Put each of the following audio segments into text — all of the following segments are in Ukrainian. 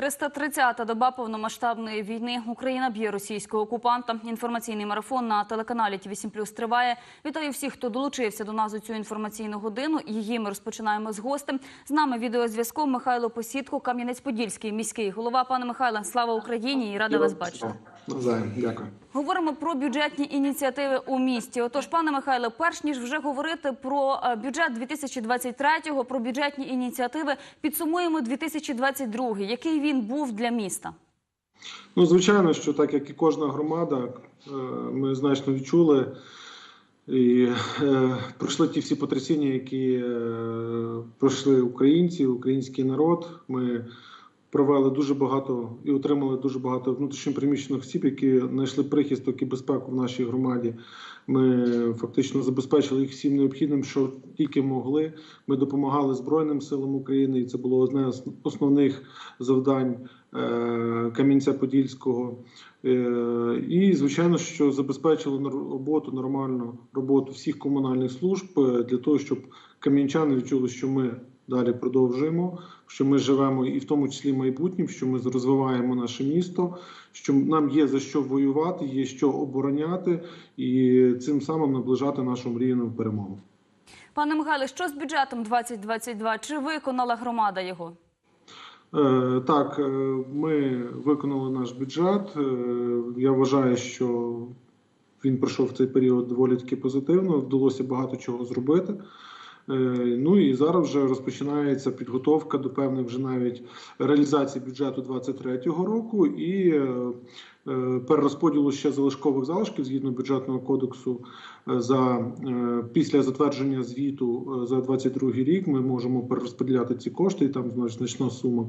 330-та доба повномасштабної війни. Україна б'є російського окупанта. Інформаційний марафон на телеканалі ТВ 7 триває. Вітаю всіх, хто долучився до нас у цю інформаційну годину. Її ми розпочинаємо з гостем. З нами відеозв'язком Михайло Посідко, Кам'янець-Подільський міський голова. Пане Михайле, слава Україні і рада вас бачити. Навзаєм, дякую. Говоримо про бюджетні ініціативи у місті. Отож, пане Михайле, перш ніж вже говорити про е, бюджет 2023-го, про бюджетні ініціативи, підсумуємо 2022 Який він був для міста? Ну, звичайно, що так як і кожна громада, е, ми значно відчули і е, пройшли ті всі потрясіння, які пройшли українці, український народ. Ми провели дуже багато і отримали дуже багато внутрішньопереміщених осіб, які знайшли прихисток і безпеку в нашій громаді. Ми фактично забезпечили їх всім необхідним, що тільки могли. Ми допомагали Збройним силам України, і це було одне з основних завдань е, Кам'янця-Подільського. Е, І звичайно, що забезпечили роботу нормальну роботу всіх комунальних служб е, для того, щоб кам'янчани відчули, що ми далі продовжуємо, що ми живемо і в тому числі майбутнім, що ми розвиваємо наше місто, що нам є за що воювати, є що обороняти, і цим самим наближати нашу мрійну перемогу. Пане Михайле, що з бюджетом 2022? Чи виконала громада його? Е, Так, е, ми виконали наш бюджет. Е, Я вважаю, що він пройшов в цей період доволі таки позитивно. Вдалося багато чого зробити. Е, Ну і зараз вже розпочинається підготовка до певних вже навіть реалізації бюджету 2023 року. І е, перерозподілу ще залишкових залишків згідно бюджетного кодексу е, за е, після затвердження звіту е, за 22 рік. Ми можемо перерозподіляти ці кошти, і там значна сума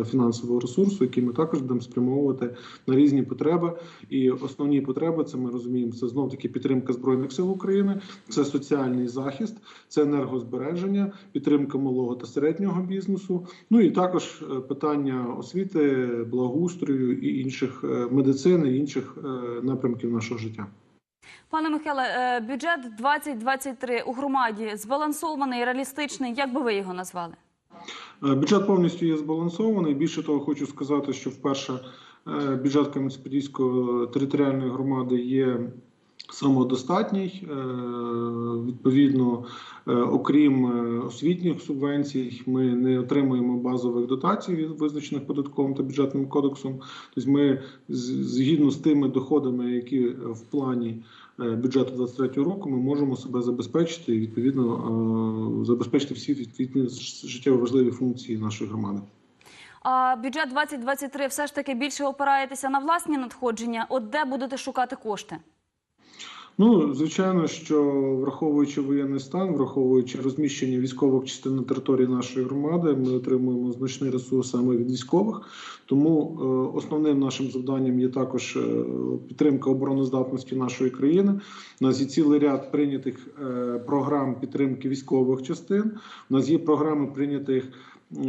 е, фінансового ресурсу, який ми також будемо спрямовувати на різні потреби. І основні потреби це ми розуміємо. Це знов таки підтримка збройних сил України, це соціальний захист, це енергозбереження, підтримка малого та середнього бізнесу. Ну і також е, питання освіти, благоустрою і інших е, медицини, і інших е, напрямків нашого життя. Пане Михайле, е, бюджет 2023 у громаді збалансований, реалістичний. Як би ви його назвали? Е, Бюджет повністю є збалансований. Більше того, хочу сказати, що вперше бюджет Кам'янець-Подільської територіальної громади є самодостатній. Е, Відповідно, е, окрім е, освітніх субвенцій, ми не отримуємо базових дотацій визначених податковим та бюджетним кодексом. Тобто, ми згідно з тими доходами, які в плані бюджету 2023 року, ми можемо себе забезпечити і відповідно забезпечити всі відповідні життєво важливі функції нашої громади. А бюджет 2023 все ж таки більше опираєтеся на власні надходження. От де будете шукати кошти? Ну, звичайно, що враховуючи воєнний стан, враховуючи розміщення військових частин на території нашої громади, ми отримуємо значний ресурс саме від військових. Тому е, основним нашим завданням є також е, підтримка обороноздатності нашої країни. У нас є цілий ряд прийнятих е, програм підтримки військових частин. У нас є програми прийнятих.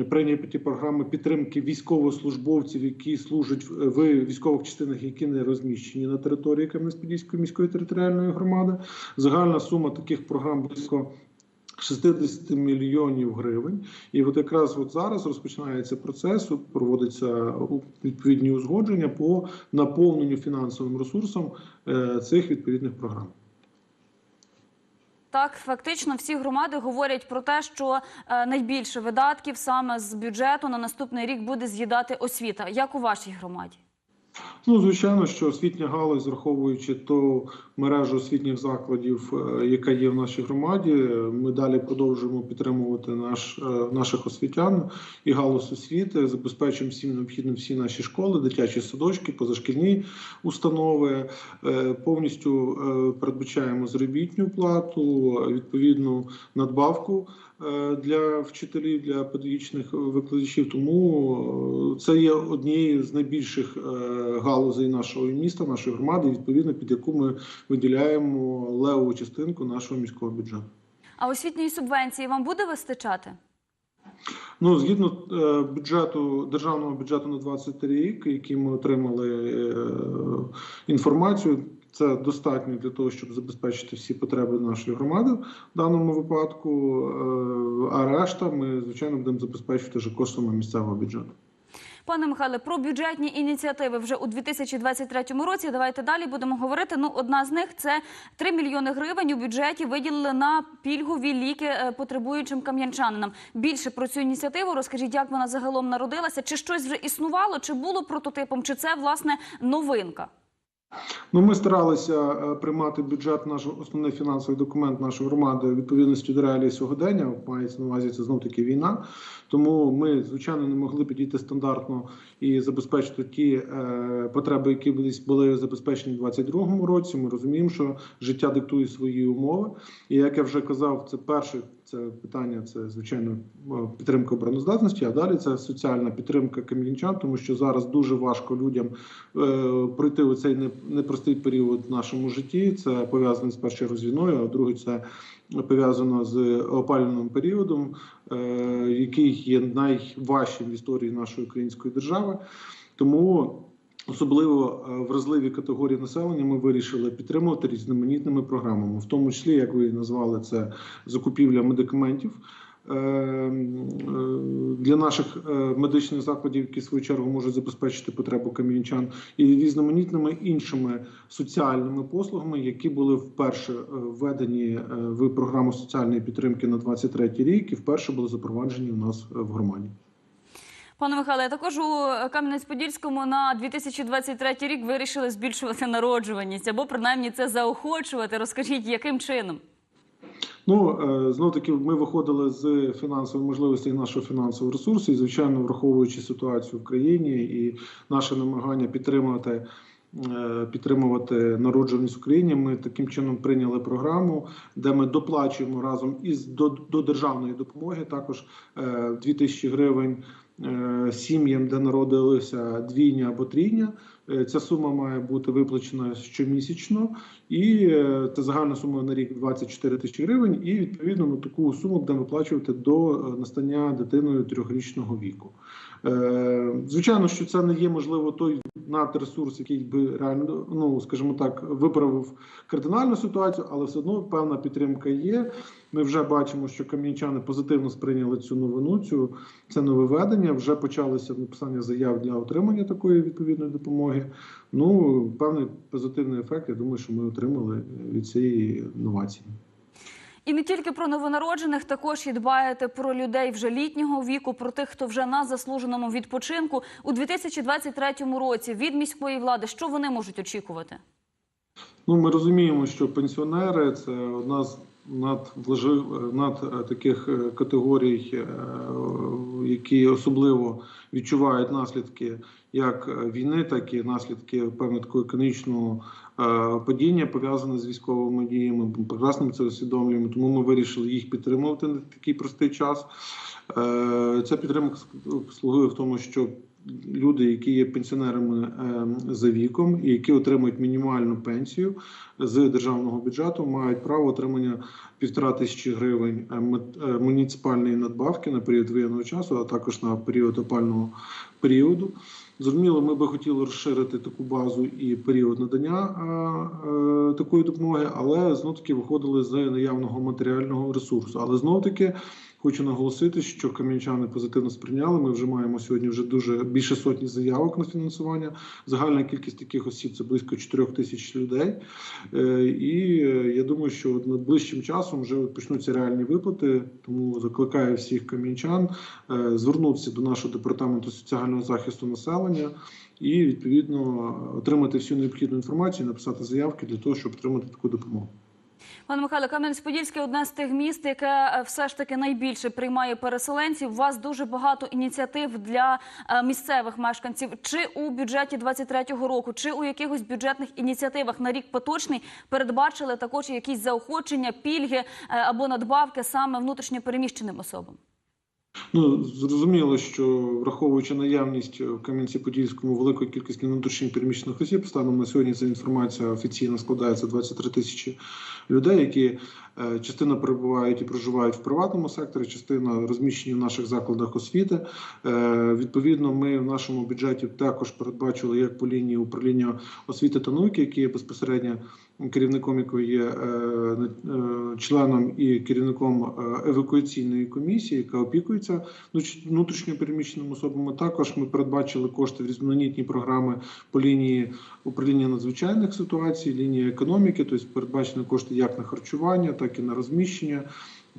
Прийняті програми підтримки військовослужбовців, які служать в в військових частинах, які не розміщені на території Кам'янець-Подільської міської територіальної громади. Загальна сума таких програм близько 60 мільйонів гривень. І от якраз от зараз розпочинається процес, проводиться відповідні узгодження по наповненню фінансовим ресурсом е, цих відповідних програм. Так, фактично, всі громади говорять про те, що е, найбільше видатків саме з бюджету на наступний рік буде з'їдати освіта. Як у вашій громаді? Ну, звичайно, що освітня галузь, враховуючи ту мережу освітніх закладів, е, яка є в нашій громаді, ми далі продовжуємо підтримувати наш, е, наших освітян і галузь освіти, забезпечуємо всім необхідним всі наші школи, дитячі садочки, позашкільні установи. Е, Повністю передбачаємо заробітну плату, відповідну надбавку для вчителів, для педагогічних викладачів. Тому е, це є однією з найбільших е, галузей нашого міста, нашої громади, відповідно під яку ми виділяємо левову частинку нашого міського бюджету. А освітньої субвенції вам буде вистачати? Ну, згідно е, бюджету державного бюджету на 23 рік, який ми отримали е, інформацію, це достатньо для того, щоб забезпечити всі потреби нашої громади в даному випадку. Е, а решта ми звичайно будемо забезпечувати вже коштами місцевого бюджету. Пане Михайле, про бюджетні ініціативи вже у 2023 році. Давайте далі будемо говорити. Ну, одна з них це 3 мільйони гривень у бюджеті виділили на пільгові ліки е, потребуючим кам'янчанинам. Більше про цю ініціативу розкажіть, як вона загалом народилася, чи щось вже існувало, чи було прототипом, чи це власне новинка. Ну, ми старалися е, приймати бюджет, наш основний фінансовий документ нашої громади відповідності до реалії сьогодення. Мається на увазі це знов таки війна. Тому ми, звичайно, не могли підійти стандартно і забезпечити ті е, потреби, які колись були забезпечені у 2022 році. Ми розуміємо, що життя диктує свої умови. І як я вже казав, це перше це питання, це звичайно е, підтримка обороноздатності. А далі це соціальна підтримка кам'янчан, тому що зараз дуже важко людям е, пройти у цей не- непростий період в нашому житті. Це пов'язано з першою з війною, а друге це пов'язано з опалювальним періодом, е, який є найважчим в історії нашої української держави. Тому особливо е, вразливі категорії населення ми вирішили підтримувати різноманітними програмами, в тому числі, як ви назвали це закупівля медикаментів. е, е, Для наших медичних закладів, які в свою чергу можуть забезпечити потребу кам'янчан, і різноманітними іншими соціальними послугами, які були вперше введені в програму соціальної підтримки на 23 рік, і вперше були запроваджені у нас в громаді. Пане Михайле, також у Кам'янець-Подільському на 2023 рік вирішили збільшувати народжуваність або принаймні це заохочувати. Розкажіть, яким чином? Ну знов таки, ми виходили з фінансової можливості нашого фінансового ресурсу, і звичайно, враховуючи ситуацію в країні і наше намагання підтримати. е, Підтримувати народжуваність в Україні. Ми таким чином прийняли програму, де ми доплачуємо разом із до, до державної допомоги також е, 2 тисячі гривень е, сім'ям, де народилися двійня або трійня. Е, Ця сума має бути виплачена щомісячно, і е, це загальна сума на рік 24 тисячі гривень. І відповідно ми таку суму будемо виплачувати до е, настання дитиною трьохрічного віку. Е, Звичайно, що це не є можливо той надресурс, який би реально, ну скажімо так, виправив кардинальну ситуацію, але все одно певна підтримка є. Ми вже бачимо, що кам'янчани позитивно сприйняли цю новину, цю це нововведення. Вже почалося написання заяв для отримання такої відповідної допомоги. Ну певний позитивний ефект. Я думаю, що ми отримали від цієї новації. І не тільки про новонароджених, також і дбаєте про людей вже літнього віку, про тих, хто вже на заслуженому відпочинку у 2023 році від міської влади. Що вони можуть очікувати? Ну, ми розуміємо, що пенсіонери це одна з надвлажив над е, таких е, категорій, е, які особливо відчувають наслідки як війни, так і наслідки певно економічного падіння пов'язане з військовими діями. Ми прекрасно це усвідомлюємо, тому ми вирішили їх підтримувати на такий простий час. Ця підтримка слугує в тому, що люди, які є пенсіонерами е, за віком і які отримують мінімальну пенсію з державного бюджету, мають право отримання півтора тисячі гривень е, е, муніципальної надбавки на період воєнного часу, а також на період опального періоду. Зрозуміло, ми би хотіли розширити таку базу і період надання е, е, такої допомоги, але знов таки виходили з наявного матеріального ресурсу. Але знов таки хочу наголосити, що кам'янчани позитивно сприйняли. Ми вже маємо сьогодні вже дуже більше сотні заявок на фінансування. Загальна кількість таких осіб це близько 4 тисяч людей. Е, І е, я думаю, що найближчим часом вже почнуться реальні виплати. Тому закликаю всіх кам'янчан е, звернутися до нашого департаменту соціального захисту населення і відповідно отримати всю необхідну інформацію, написати заявки для того, щоб отримати таку допомогу. Пане Михайло, Кам'янець-Подільський одне з тих міст, яке е, все ж таки найбільше приймає переселенців. У вас дуже багато ініціатив для е, місцевих мешканців. Чи у бюджеті 23-го року, чи у якихось бюджетних ініціативах на рік поточний передбачили також якісь заохочення, пільги е, або надбавки саме внутрішньопереміщеним особам? Ну зрозуміло, що враховуючи наявність в Кам'янці-Подільському великої кількості внутрішньо переміщених осіб, станом на сьогодні ця інформація офіційно складається 23 тисячі людей, які е, частина перебувають і проживають в приватному секторі, частина розміщені в наших закладах освіти. Е, Відповідно, ми в нашому бюджеті також передбачили як по лінії управління освіти та науки, які є безпосередньо керівником якої є е, членом і керівником евакуаційної комісії, яка опікується внуч- внутрішньо переміщеними особами. Також ми передбачили кошти в різноманітні програми по лінії управління надзвичайних ситуацій, лінії економіки, тобто передбачені кошти як на харчування, так і на розміщення.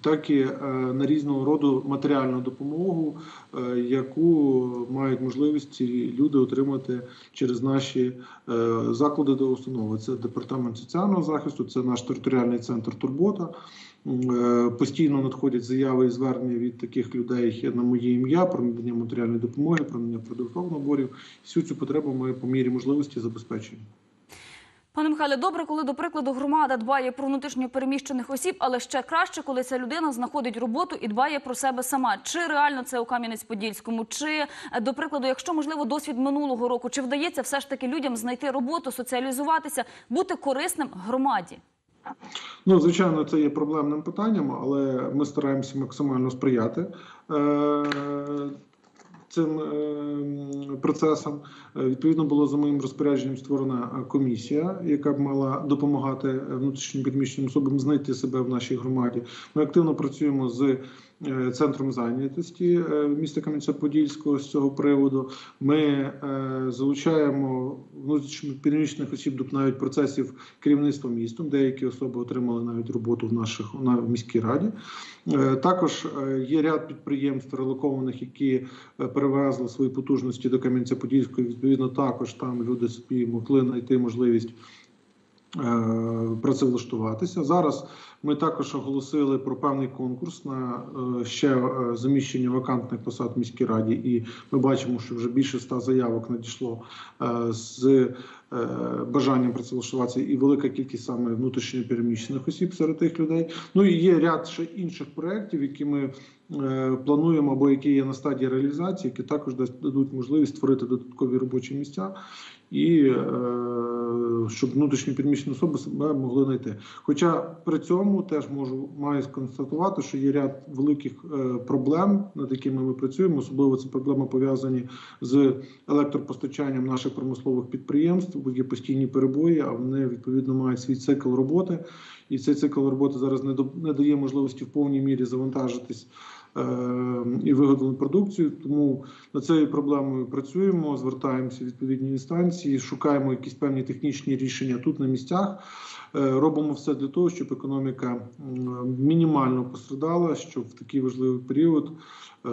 Так і е, на різного роду матеріальну допомогу, е, яку мають можливість люди отримати через наші е, заклади до установи. Це департамент соціального захисту, це наш територіальний центр Турбота. Е, Постійно надходять заяви і звернення від таких людей на моє ім'я про надання матеріальної допомоги, про надання продуктових наборів. Всю цю потребу ми по мірі можливості забезпечуємо. Пане Михайле, добре, коли до прикладу громада дбає про внутрішньо переміщених осіб, але ще краще, коли ця людина знаходить роботу і дбає про себе сама. Чи реально це у Кам'янець-Подільському? Чи е, до прикладу, якщо можливо досвід минулого року, чи вдається все ж таки людям знайти роботу, соціалізуватися, бути корисним громаді? Ну, звичайно, це є проблемним питанням, але ми стараємося максимально сприяти е, цим е, процесам. Е, Відповідно, було за моїм розпорядженням створена е, комісія, яка б мала допомагати внутрішнім підміщеним особам знайти себе в нашій громаді. Ми активно працюємо з центром зайнятості е, міста Кам'янця-Подільського з цього приводу. Ми е, залучаємо внутрішньо переміщених осіб до навіть процесів керівництва містом. Деякі особи отримали навіть роботу в наших на міській раді. Е, Також е, є ряд підприємств релокованих, які е, перевезли свої потужності до Кам'янця-Подільського. Відповідно, також там люди собі могли знайти можливість е, працевлаштуватися. Зараз ми також оголосили про певний конкурс на е, ще е, заміщення вакантних посад в міській раді, і ми бачимо, що вже більше ста заявок надійшло е, з е, бажанням працевлаштуватися, і велика кількість саме внутрішньо переміщених осіб серед тих людей. Ну і є ряд ще інших проєктів, які ми е, плануємо або які є на стадії реалізації, які також дадуть можливість створити додаткові робочі місця. І е, щоб внутрішньо переміщені особи себе могли знайти. Хоча при цьому теж можу маю сконстатувати, що є ряд великих е, проблем, над якими ми працюємо. Особливо це проблеми пов'язані з електропостачанням наших промислових підприємств, бо є постійні перебої, а вони відповідно мають свій цикл роботи. І цей цикл роботи зараз не дає можливості в повній мірі завантажитись і виготовлену продукцію. Тому над цією проблемою працюємо, звертаємося в відповідні інстанції, шукаємо якісь певні технічні рішення тут на місцях. Е, Робимо все для того, щоб економіка мінімально пострадала, щоб в такий важливий період е,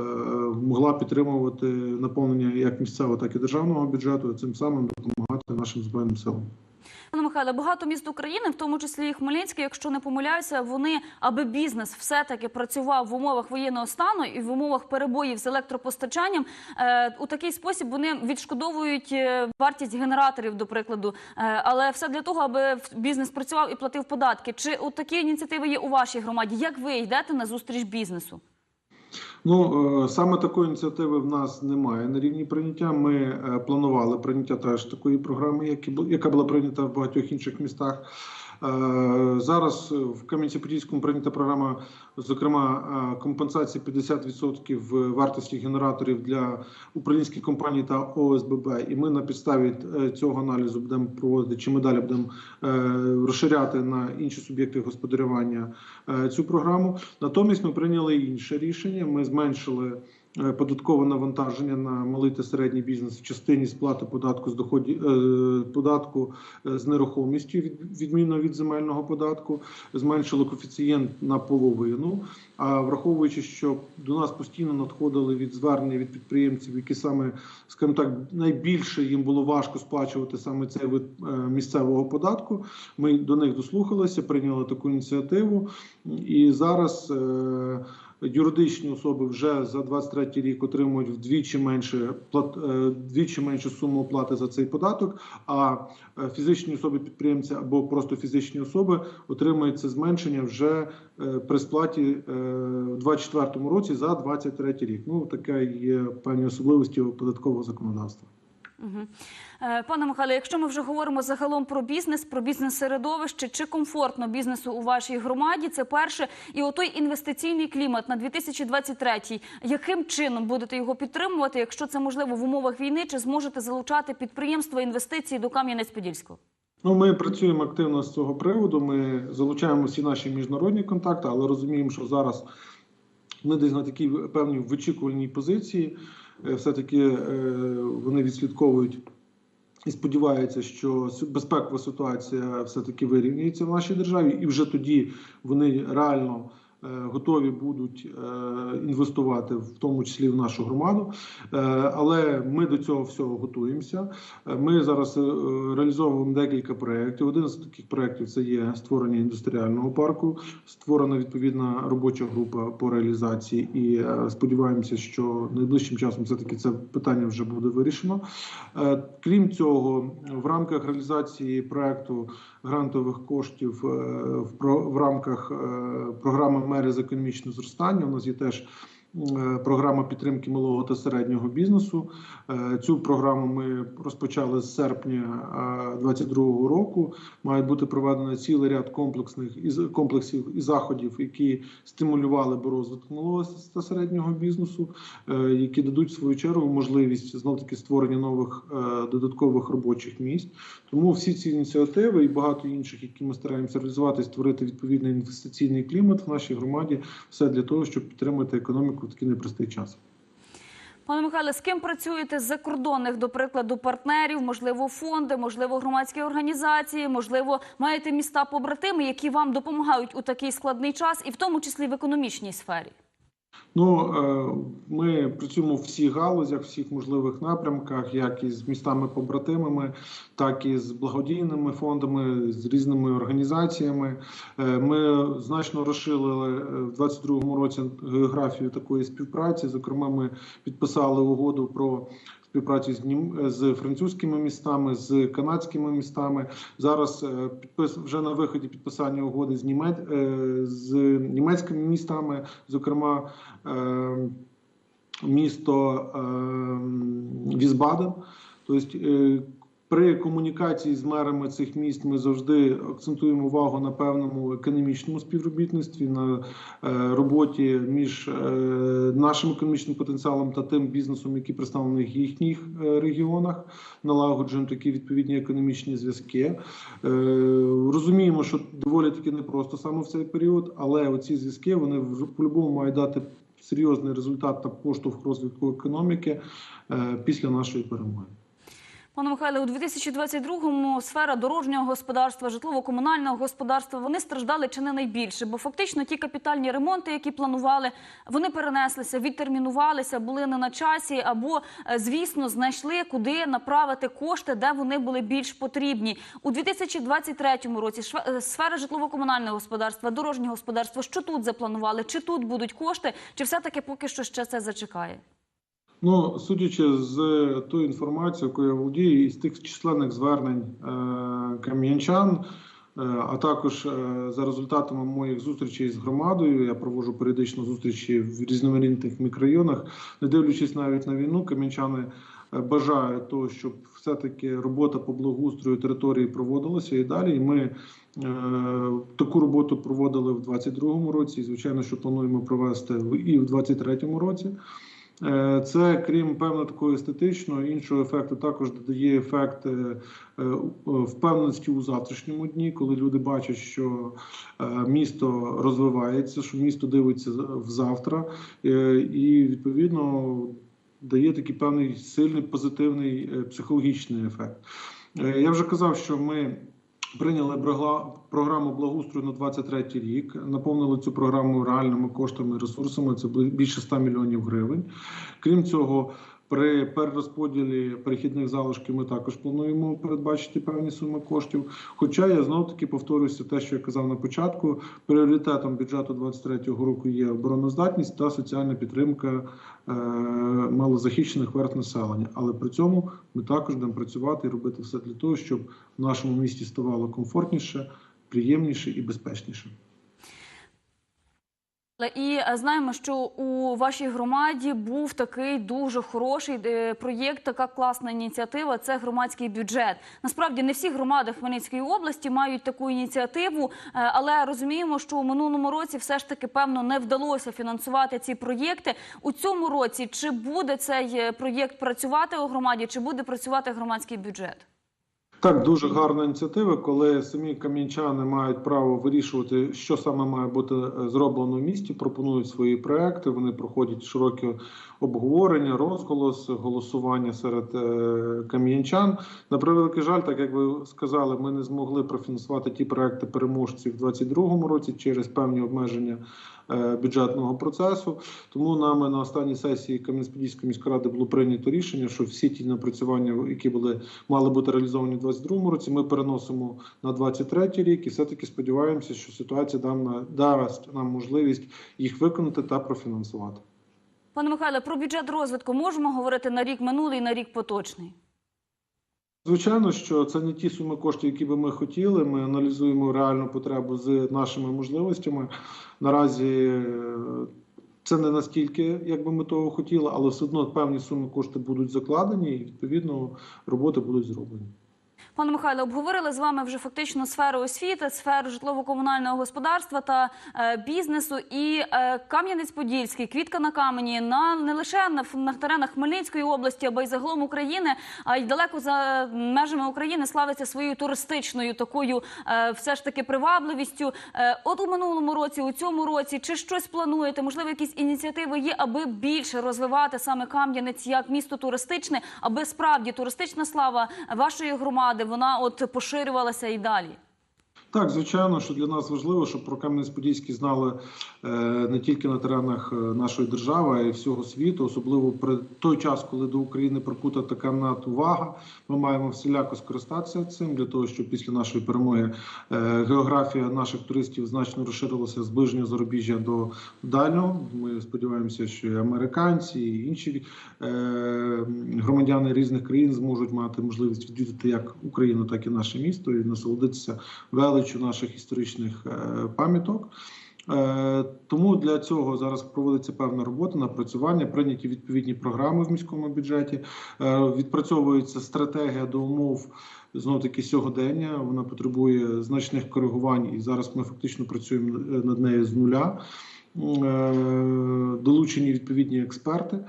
могла підтримувати наповнення як місцевого, так і державного бюджету, і цим самим допомагати нашим збройним силам. Пане Михайле, багато міст України, в тому числі і Хмельницький, якщо не помиляюся, вони аби бізнес все-таки працював в умовах воєнного стану і в умовах перебоїв з електропостачанням. Е, у такий спосіб вони відшкодовують е, вартість генераторів, до прикладу. Е, але все для того, аби бізнес працював і платив податки. Чи от такі ініціативи є у вашій громаді? Як ви йдете на зустріч бізнесу? Ну е, саме такої ініціативи в нас немає на рівні прийняття. Ми е, планували прийняття теж такої програми, яка була прийнята в багатьох інших містах. Е, Зараз в Кам'янці-Подільському прийнята програма, зокрема, е, компенсація 50% вартості генераторів для українських компаній та ОСББ. І ми на підставі е, цього аналізу будемо проводити, чи ми далі будемо розширяти на інші суб'єкти господарювання цю програму. Натомість ми прийняли інше рішення. Ми зменшили податкове навантаження на малий та середній бізнес в частині сплати податку з доходів е, податку е, з нерухомістю відмінно від земельного податку. Зменшили коефіцієнт на половину. А враховуючи, що до нас постійно надходили від звернення від підприємців, які саме, скажімо так, найбільше їм було важко сплачувати саме цей вид е, місцевого податку. Ми до них дослухалися, прийняли таку ініціативу, і зараз. Юридичні особи вже за 23 рік отримують вдвічі менше е, вдвічі меншу суму оплати за цей податок. А е, фізичні особи підприємці або просто фізичні особи отримують це зменшення вже е, при сплаті в 24 році за 23 рік. Ну таке є певні особливості податкового законодавства. Е, Пане Михайло, якщо ми вже говоримо загалом про бізнес, про бізнес-середовище, чи комфортно бізнесу у вашій громаді? Це перше. І отой інвестиційний клімат на 2023, яким чином будете його підтримувати, якщо це можливо в умовах війни, чи зможете залучати підприємства інвестиції до Кам'янець-Подільського? Ну, ми працюємо активно з цього приводу. Ми залучаємо всі наші міжнародні контакти, але розуміємо, що зараз ми десь на такій певній вичікувальній позиції. Е, Все-таки е, вони відслідковують і сподіваються, що безпекова ситуація все-таки вирівнюється в нашій державі, і вже тоді вони реально. Е, Готові будуть е, інвестувати в тому числі в нашу громаду, Е, але ми до цього всього готуємося. Ми зараз реалізовуємо декілька проєктів. Один з таких проєктів це є створення індустріального парку, створена відповідна робоча група по реалізації, і сподіваємося, що найближчим часом все таки це питання вже буде вирішено. Крім цього, в рамках реалізації проекту грантових коштів в рамках програми мери з економічного зростання у нас є теж. Е, Програма підтримки малого та середнього бізнесу. Е, Цю програму ми розпочали з серпня 2022 року. Має бути проведено цілий ряд комплексних із комплексів і заходів, які стимулювали би розвиток малого та середнього бізнесу, е, які дадуть в свою чергу можливість знов таки створення нових е, додаткових робочих місць. Тому всі ці ініціативи і багато інших, які ми стараємося реалізувати, створити відповідний інвестиційний клімат в нашій громаді, все для того, щоб підтримати економіку в такий непростий час. Пане Михайле, з ким працюєте з закордонних, до прикладу, партнерів, можливо, фонди, можливо, громадські організації, можливо, маєте міста побратими, які вам допомагають у такий складний час, і в тому числі в економічній сфері. Ну е, ми працюємо в всіх галузях, всіх можливих напрямках, як і з містами-побратимами, так і з благодійними фондами, з різними організаціями. Е, Ми значно розширили в в 2022 році географію такої співпраці. Зокрема, ми підписали угоду про. Співпрацю з нім з французькими містами, з канадськими містами. Зараз е, підпис вже на виході підписання угоди з німець е, з німецькими містами, зокрема е, місто е, Візбаден. Тобто е, при комунікації з мерами цих міст ми завжди акцентуємо увагу на певному економічному співробітництві, на е, роботі між е, нашим економічним потенціалом та тим бізнесом, який представлений в їхніх е, регіонах, налагоджуємо такі відповідні економічні зв'язки. Е, Розуміємо, що доволі таки непросто саме в цей період, але оці зв'язки вони по-любому мають дати серйозний результат та поштовх розвитку економіки е, після нашої перемоги. Пане Михайле, у 2022-му сфера дорожнього господарства, житлово-комунального господарства вони страждали чи не найбільше, бо фактично ті капітальні ремонти, які планували, вони перенеслися, відтермінувалися, були не на часі, або, е, звісно, знайшли куди направити кошти, де вони були більш потрібні. У 2023 році е, сфера житлово-комунального господарства, дорожнього господарства, що тут запланували? Чи тут будуть кошти, чи все таки поки що ще це зачекає? Ну, судячи з тої інформації, якою я володію, і з тих численних звернень е, кам'янчан, е, а також е, за результатами моїх зустрічей з громадою, я проводжу періодично зустрічі в різноманітних мікрорайонах, не дивлячись навіть на війну, кам'янчани е, бажають того, щоб все-таки робота по благоустрою території проводилася і далі. І ми е, таку роботу проводили в 2022 році, і звичайно, що плануємо провести і в 2023 році. Е, Це крім певно такого естетичного, іншого ефекту також додає ефект е, е, впевненості у завтрашньому дні, коли люди бачать, що місто розвивається, що місто дивиться в завтра, і відповідно дає такий певний сильний позитивний психологічний ефект. Я вже казав, що ми. Прийняли програму благоустрою на 23 рік, наповнили цю програму реальними коштами і ресурсами. Це більше 100 мільйонів гривень. Крім цього, при перерозподілі перехідних залишків ми також плануємо передбачити певні суми коштів. Хоча я знов таки повторюся те, що я казав на початку. Пріоритетом бюджету 2023 року є обороноздатність та соціальна підтримка е, малозахищених верст населення. Але при цьому ми також будемо працювати і робити все для того, щоб в нашому місті ставало комфортніше, приємніше і безпечніше. І е, знаємо, що у вашій громаді був такий дуже хороший е, проєкт, така класна ініціатива. Це громадський бюджет. Насправді не всі громади Хмельницької області мають таку ініціативу, е, але розуміємо, що у минулому році все ж таки певно не вдалося фінансувати ці проєкти. У цьому році чи буде цей е, проєкт працювати у громаді, чи буде працювати громадський бюджет? Так, дуже гарна ініціатива, коли самі кам'янчани мають право вирішувати, що саме має бути е, зроблено в місті. Пропонують свої проекти. Вони проходять широкі обговорення, розголос, голосування серед е, кам'янчан. На превеликий жаль, так як ви сказали, ми не змогли профінансувати ті проекти переможці в 2022 році через певні обмеження бюджетного процесу. Тому нами на останній сесії Кам'янець-Подільської міської ради було прийнято рішення, що всі ті напрацювання, які були мали бути реалізовані в 2022 році, ми переносимо на 2023 рік, і все таки сподіваємося, що ситуація дам дасть нам можливість їх виконати та профінансувати. Пане Михайле, про бюджет розвитку можемо говорити на рік минулий, на рік поточний. Звичайно, що це не ті суми коштів, які би ми хотіли. Ми аналізуємо реальну потребу з нашими можливостями. Наразі е, це не настільки, як би ми того хотіли, але все одно певні суми кошти будуть закладені, і відповідно роботи будуть зроблені. Пане Михайле, обговорили з вами вже фактично сферу освіти, сферу житлово-комунального господарства та е, бізнесу. І е, Кам'янець-Подільський, квітка на камені на не лише на, на теренах Хмельницької області, або й загалом України, а й далеко за межами України славиться своєю туристичною такою, е, все ж таки привабливістю. Е, от у минулому році, у цьому році, чи щось плануєте? Можливо, якісь ініціативи є, аби більше розвивати саме Кам'янець як місто туристичне, аби справді туристична слава вашої громади вона от поширювалася і далі. Так, звичайно, що для нас важливо, щоб про Кам'янець-Подільський знали е, не тільки на теренах е, нашої держави, а й всього світу, особливо при той час, коли до України прикута така надувага. Ми маємо всіляко скористатися цим для того, щоб після нашої перемоги е, географія наших туристів значно розширилася з ближнього зарубіжжя до дальнього. Ми сподіваємося, що і американці, і інші громадяни різних країн зможуть мати можливість відвідати як Україну, так і наше місто і насолодитися величу наших історичних е, пам'яток. Е, Тому для цього зараз проводиться певна робота, напрацювання, прийняті відповідні програми в міському бюджеті, Е, відпрацьовується стратегія до умов. Знов таки сьогодення вона потребує значних коригувань, і зараз ми фактично працюємо над нею з нуля. Долучені відповідні експерти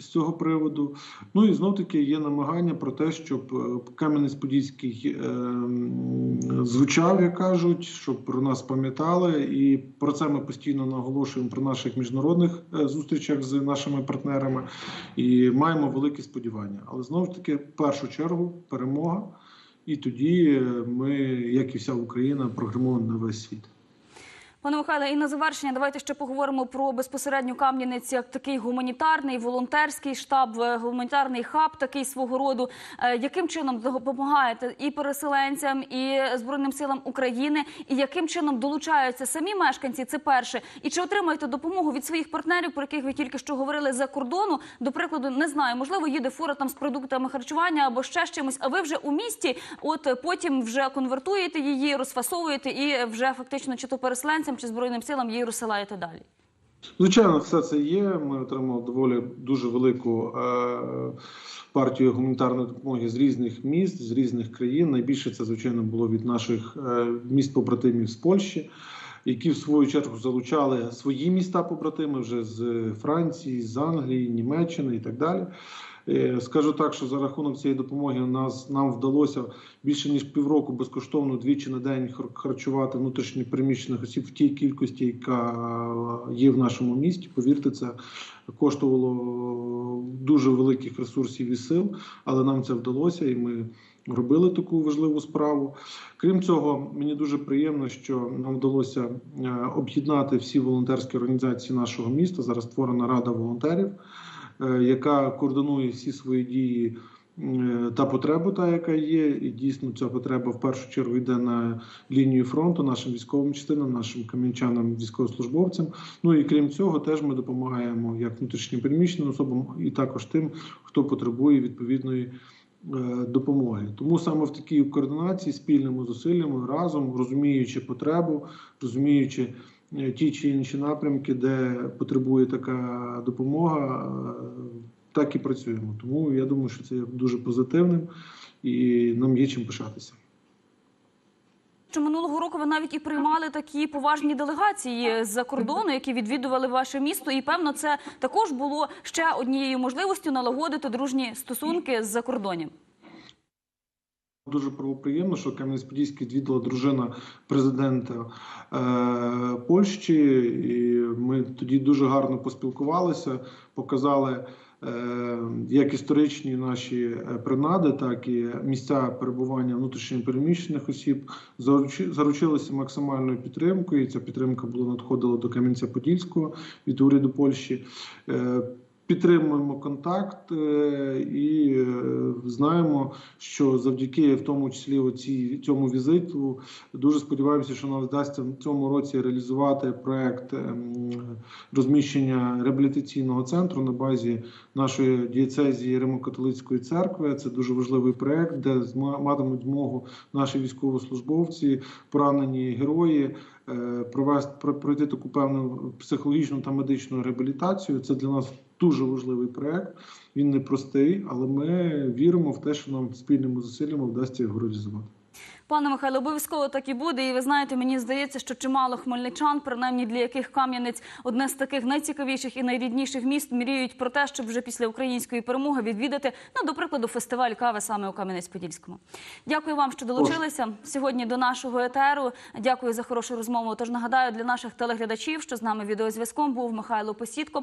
з цього приводу. Ну і знов таки є намагання про те, щоб е, Кам'янець-Подільський е, звучав, як кажуть, щоб про нас пам'ятали, і про це ми постійно наголошуємо при наших міжнародних е, зустрічах з нашими партнерами і маємо великі сподівання. Але знову ж таки, в першу чергу, перемога, і тоді ми, як і вся Україна, прогремуємо на весь світ. Пане Михайле, і на завершення давайте ще поговоримо про безпосередньо Кам'янець як такий гуманітарний волонтерський штаб, е, гуманітарний хаб, такий свого роду. Е, Яким чином допомагаєте і переселенцям, і збройним силам України, і яким чином долучаються самі мешканці? Це перше, і чи отримуєте допомогу від своїх партнерів, про яких ви тільки що говорили за кордону? До прикладу, не знаю, можливо, їде фура там з продуктами харчування або ще з чимось. А ви вже у місті, от потім вже конвертуєте її, розфасовуєте і вже фактично чи то переселенцям, чи збройним силам її розсилаєте далі. Звичайно, все це є. Ми отримали доволі дуже велику е, партію гуманітарної допомоги з різних міст, з різних країн. Найбільше це, звичайно, було від наших е, міст побратимів з Польщі, які в свою чергу залучали свої міста побратими вже з Франції, з Англії, Німеччини і так далі. Е, Скажу так, що за рахунок цієї допомоги нас нам вдалося більше ніж півроку безкоштовно двічі на день харчувати внутрішньо переміщених осіб в тій кількості, яка є в нашому місті. Повірте, це коштувало дуже великих ресурсів і сил, але нам це вдалося, і ми робили таку важливу справу. Крім цього, мені дуже приємно, що нам вдалося е, об'єднати всі волонтерські організації нашого міста. Зараз створена рада волонтерів е, яка координує всі свої дії е, та потребу, та яка є, і дійсно ця потреба в першу чергу йде на лінію фронту нашим військовим частинам, нашим кам'янчанам, військовослужбовцям. Ну і крім цього, теж ми допомагаємо як внутрішньопереміщеним особам, і також тим, хто потребує відповідної. е, Допомоги тому саме в такій координації спільними зусиллями разом розуміючи потребу, розуміючи е, ті чи інші напрямки, де потребує така допомога, е, так і працюємо. Тому я думаю, що це є дуже позитивним і нам є чим пишатися. Що минулого року ви навіть і приймали такі поважні делегації з-за кордону, які відвідували ваше місто, і певно, це також було ще однією можливістю налагодити дружні стосунки з закордонням. Дуже приємно, що Кам'янець-Подільський відвідала дружина президента е, Польщі, і ми тоді дуже гарно поспілкувалися, показали е, як історичні наші е, принади, так і місця перебування внутрішньопереміщених осіб. Заручилися максимальною підтримкою. і Ця підтримка була надходила до Кам'янця-Подільського від уряду Польщі. Е, Підтримуємо контакт е, і е, знаємо, що завдяки в тому числі оці, цьому візиту дуже сподіваємося, що нам вдасться в цьому році реалізувати проект ем, розміщення реабілітаційного центру на базі нашої дієцезії Римо-католицької церкви. Це дуже важливий проект, де матимуть змогу наші військовослужбовці, поранені герої. Е, Провести про- пройти таку певну психологічну та медичну реабілітацію. Це для нас дуже важливий проект. Він непростий, але ми віримо в те, що нам спільними зусиллями вдасться його реалізувати. Пане Михайло, обов'язково так і буде. І ви знаєте, мені здається, що чимало хмельничан, принаймні для яких Кам'янець одне з таких найцікавіших і найрідніших міст, мріють про те, щоб вже після української перемоги відвідати, ну, до прикладу, фестиваль кави саме у Кам'янець-Подільському. Дякую вам, що долучилися сьогодні до нашого етеру. Дякую за хорошу розмову. Тож нагадаю для наших телеглядачів, що з нами відеозв'язком був Михайло Посідко,